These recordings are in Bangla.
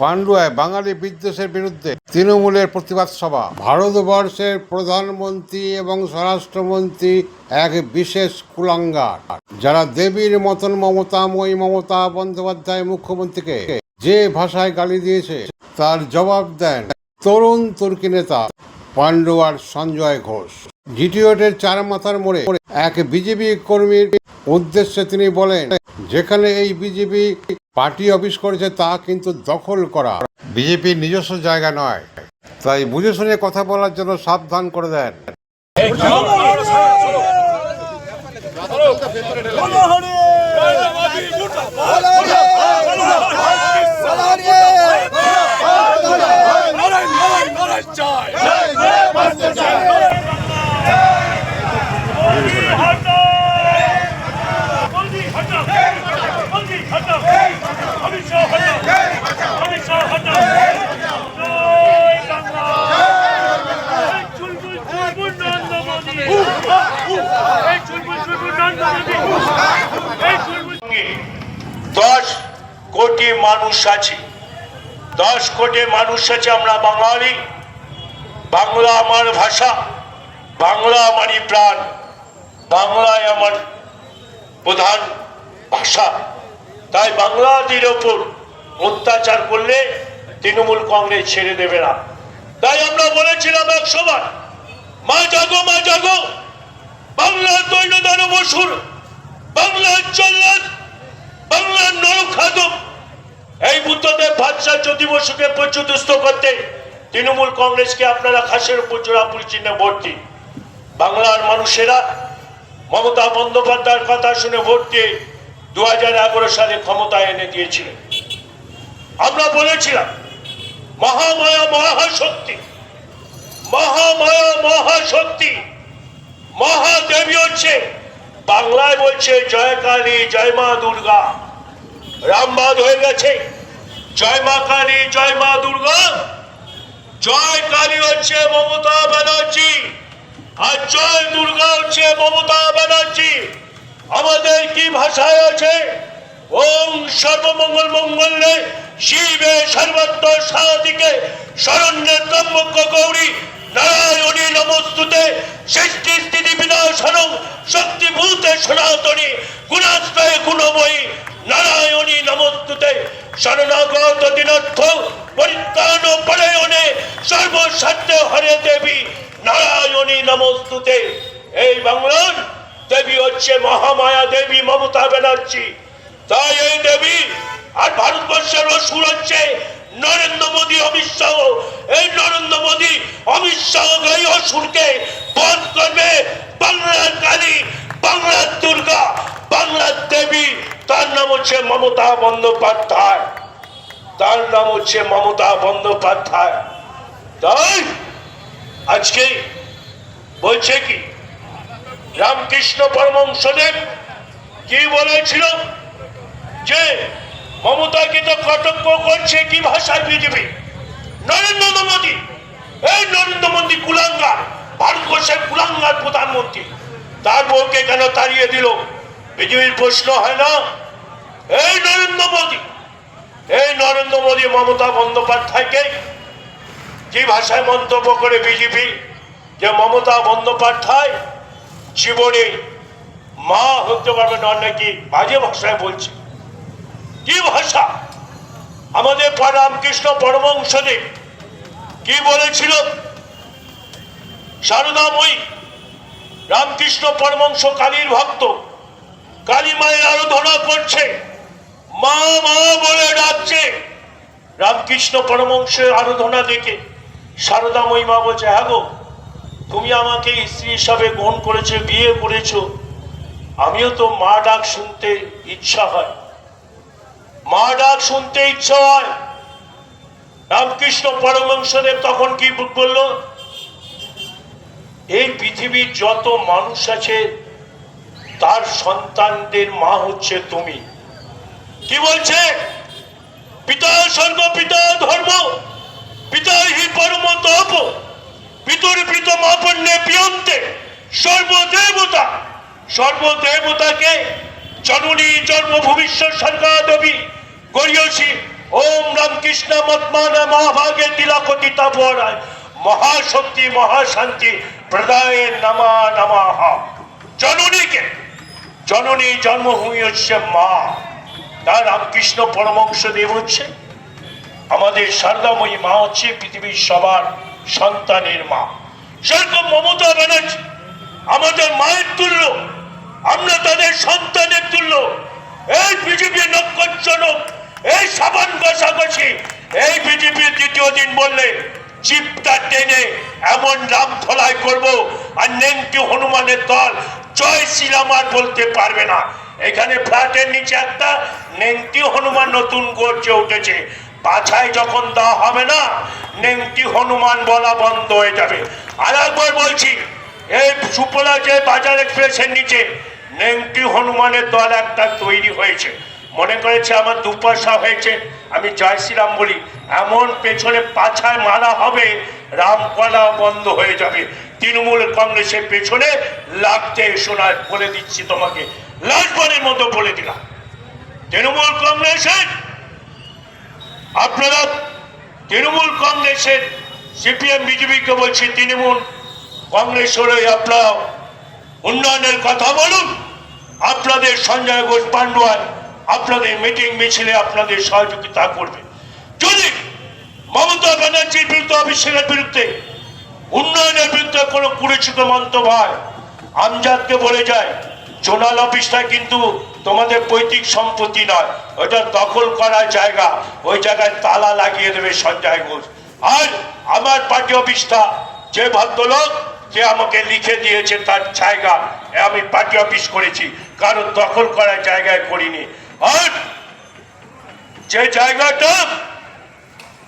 পান্ডুয়ায় বাঙালি বিদ্বেষের বিরুদ্ধে তৃণমূলের প্রতিবাদ সভা। ভারতবর্ষের প্রধানমন্ত্রী এবং স্বরাষ্ট্রমন্ত্রী এক বিশেষ কুলাঙ্গার, যারা দেবীর মতন মমতা মমতাময়ী মমতা বন্দ্যোপাধ্যায় মুখ্যমন্ত্রীকে যে ভাষায় গালি দিয়েছে, তার জবাব দেন তরুণ তুর্কি নেতা পান্ডুয়ার সঞ্জয় ঘোষ। জিটিওটের চার মাথার মোড়ে এক বিজেপি কর্মীর উদ্দেশ্যে তিনি বলেন, যেখানে এই বিজেপি পার্টি অফিস করেছে তা কিন্তু দখল করা বিজেপির নিজস্ব জায়গা নয় তাই বুঝে শুনে কথা বলার জন্য সাবধান করে দেন দশ কোটি মানুষ আছে। দশ কোটি মানুষ আছে আমরা বাঙালি। বাংলা আমার ভাষা, বাংলা আমারই প্রাণ, বাংলায় আমার প্রধান ভাষা। তাই বাংলাদের ওপর অত্যাচার করলে তৃণমূল কংগ্রেস ছেড়ে দেবে না। তাই আমরা বলেছিলাম এক সময়, মা জাগো মা জাগো। বাংলার দৈনদান বসুর বাংলার জল্লাদ বাংলার নরখাদক এই বুদ্ধদেব বাদশাহ জ্যোতি বসুকে প্রচুদস্ত করতে তৃণমূল কংগ্রেসকে আপনারা খাসের উপর জোড়াপুর চিহ্নে দিন। বাংলার মানুষেরা মমতা বন্দ্যোপাধ্যায়ের কথা শুনে ভোট দিয়ে দু সালে ক্ষমতায় এনে দিয়েছিলেন। আমরা বলেছিলাম, মহামায়া মহাশক্তি মহামায়া মহাশক্তি মহাদেবী হচ্ছে। বাংলায় বলছে, জয় কালী, জয় মা দুর্গা। রামবাদ হয়ে গেছে। জয় মা কালী, জয় মা দুর্গা। জয় কালী হচ্ছে মমতা ব্যানার্জি। আর জয় দুর্গা হচ্ছে মমতা ব্যানার্জি। আমাদের কি ভাষায় আছে? ওম সর্বমঙ্গল মঙ্গলে শিবে সর্বত্র সাদিকে শরণ্যে ত্রম্বক গৌরী। নারায়ণী নমস্তুতে সৃষ্টি, স্থিতি বিনাশনং শক্তিভূতে সনাতনী, গুণাশ্রয়ে, গুণময়ী, নারায়ণী নমস্তুতে শরণাগত দিনার্থ পরিত্রাণ পরায়ণে, সর্বসাধ্য হরে দেবী নারায়ণী নমস্তুতে। এই বাংলার দেবী হচ্ছে মহামায়া দেবী মমতা ব্যানার্জি। তাই এই দেবী আর ভারতবর্ষের অসুর হচ্ছে নরেন্দ্র মোদী, অমিত শাহ। এই নরেন্দ্র মোদী, অমিত শাহ এই অসুরকে বধ করবে বাংলার কালী, বাংলার দুর্গা, বাংলার দেবী। তার নাম হচ্ছে মমতা বন্দ্যোপাধ্যায়। তার নাম হচ্ছে মমতা বন্দ্যোপাধ্যায়। তাই আজকে বলছে কি, রামকৃষ্ণ পরমংসদেব কি বলেছিল যে মমতাকে তো কটক্ষ করছে কি ভাষায় বিজেপি? নরেন্দ্র মোদী। এই নরেন্দ্র মোদী কুলাঙ্গার ভারতবর্ষের কুলাঙ্গার প্রধানমন্ত্রী। তার বউকে কেন তাড়িয়ে দিল? বিজেপির প্রশ্ন হয় না। এই নরেন্দ্র মোদী, এই নরেন্দ্র মোদী মমতা বন্দ্যোপাধ্যায়কে কি ভাষায় মন্তব্য করে বিজেপি, যে মমতা বন্দ্যোপাধ্যায় জীবনে মা হতে পারবে না নাকি বাজে ভাষায় বলছে? কি ভাষা? আমাদের রামকৃষ্ণ পরমংসদেব কি বলেছিল? সারদাময়ী রামকৃষ্ণ পরমংশ কালীর ভক্ত কালী মায়ের আরাধনা করছে, মা মা বলে ডাকছে। রামকৃষ্ণ পরমংশের আরাধনা দেখে সারদাময়ী মা বলছে হ্যাঁ গো, তুমি আমাকে স্ত্রী হিসাবে গ্রহণ করেছ, বিয়ে করেছ। আমিও তো মা ডাক শুনতে ইচ্ছা হয়। মা ডাক শুনতে ইচ্ছা হয়। রামকৃষ্ণ পরমংসদেব তখন কি বলল, এই পৃথিবীর যত মানুষ আছে, তার সন্তানদের মা হচ্ছে তুমি। কি বলছে? পিতা স্বর্গ পিতা ধর্ম পিতা হি পরম তপ, পিতর প্রীত মাপন্যে পিয়ন্তে সর্বদেবতা। সর্বদেবতাকে জননী জন্ম ভবিষ্যৎ সরকার দেবী গরিয়সী ওম রামকৃষ্ণ মতমান মহাভাগে তিলাপতি তাপরায় মহাশক্তি, মহাশান্তি, প্রদায় নামা নামাহ। জননীকে, জননী জন্মভূমি হচ্ছে মা। তার রামকৃষ্ণ পরমংশ দেব হচ্ছে। আমাদের সারদাময়ী মা হচ্ছে পৃথিবীর সবার সন্তানের মা। সেরকম মমতা ব্যানার্জি, আমাদের মায়ের তুল্য, আমরা তাদের সন্তানের তুল্য। এই বিজেপি নক্ষজনক এই সাবান ঘষাঘষি, এই বিজেপির দ্বিতীয় দিন বললে চিপটা টেনে এমন রাম ধলাই করব আর নেংটি হনুমানের দল জয় শ্রীরাম আর বলতে পারবে না। এখানে ফ্ল্যাটের নিচে একটা নেংটি হনুমান নতুন গর্জে উঠেছে। পাছায় যখন দেওয়া হবে না নেংটি হনুমান বলা বন্ধ হয়ে যাবে। আর একবার বলছি, এই সুপলা যে বাজার এক্সপ্রেসের নিচে নেংটি হনুমানের দল একটা তৈরি হয়েছে। মনে করেছে আমার দুপাশা হয়েছে। আমি জয় শ্রীরাম বলি, এমন পেছনে পাছায় মারা হবে রাম কলা বন্ধ হয়ে যাবে। তৃণমূল কংগ্রেসের পেছনে লাগতে শোনায় বলে দিচ্ছি তোমাকে। লাস্টবারের মতো বলে দিলাম। তৃণমূল কংগ্রেসের, আপনারা তৃণমূল কংগ্রেসের সিপিএম, বিজেপিকে বলছি, তৃণমূল কংগ্রেসের ওই আপনারা উন্নয়নের কথা বলুন। আপনাদের সঞ্জয় ঘোষ পান্ডুয়ান আপনাদের মিটিং মিছিলে আপনাদের সহযোগিতা করবে। যদি মমতা ব্যানার্জির বিরুদ্ধে অভিষেকের বিরুদ্ধে, উন্নয়নের বিরুদ্ধে কোনো কুরুচিত মন্তব্য হয়, আমজাদকে বলে যায়, জোনাল অফিসটা কিন্তু তোমাদের পৈতৃক সম্পত্তি নয় ওটা দখল করার জায়গা, ওই জায়গায় তালা লাগিয়ে দেবে সঞ্জয় ঘোষ। আর আমার পার্টি অফিসটা, যে ভদ্রলোক, যে আমাকে লিখে দিয়েছে তার জায়গা আমি পার্টি অফিস করেছি, কারণ দখল করার জায়গায় করিনি। আর যে জায়গাটা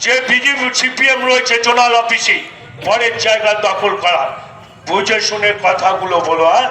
যে বিজেপি সিপিএম রয়েছে জোনাল অফিসে পরের জায়গা দখল করা বুঝে শুনে কথাগুলো বলো হ্যাঁ